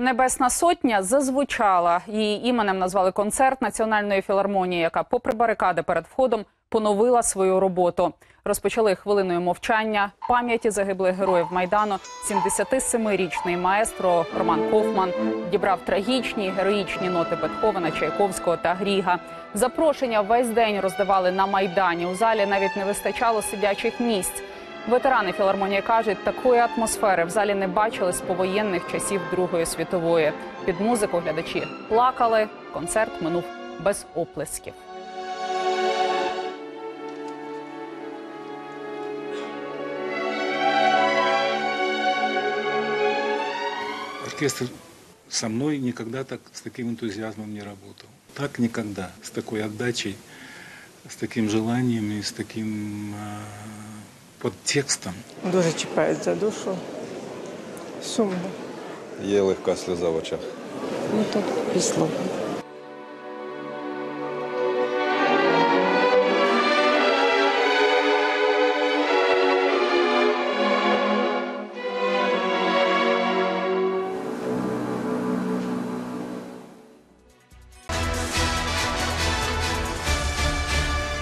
Небесна сотня зазвучала. Її іменем назвали концерт Національної філармонії, яка, попри барикади перед входом, поновила свою роботу. Розпочали хвилиною мовчання пам'яті загиблих героїв майдану. 77-річний маестро Роман Кофман дібрав трагічні героїчні ноти Бетховена, Чайковського та Гріга. Запрошення весь день роздавали на майдані. У залі навіть не вистачало сидячих місць. Ветерани філармонії кажуть, такої атмосфери в залі не бачили з повоєнних часів Другої світової. Під музику глядачі плакали. Концерт минув без оплесків. Оркестр со мной никогда так с таким энтузиазмом не работал. Так никогда, с такой отдачей, с таким желанием и с таким а, подтекстом. Дуже чіпають за душу. Сумно. Є легка сльоза в очах. Ну так пішло.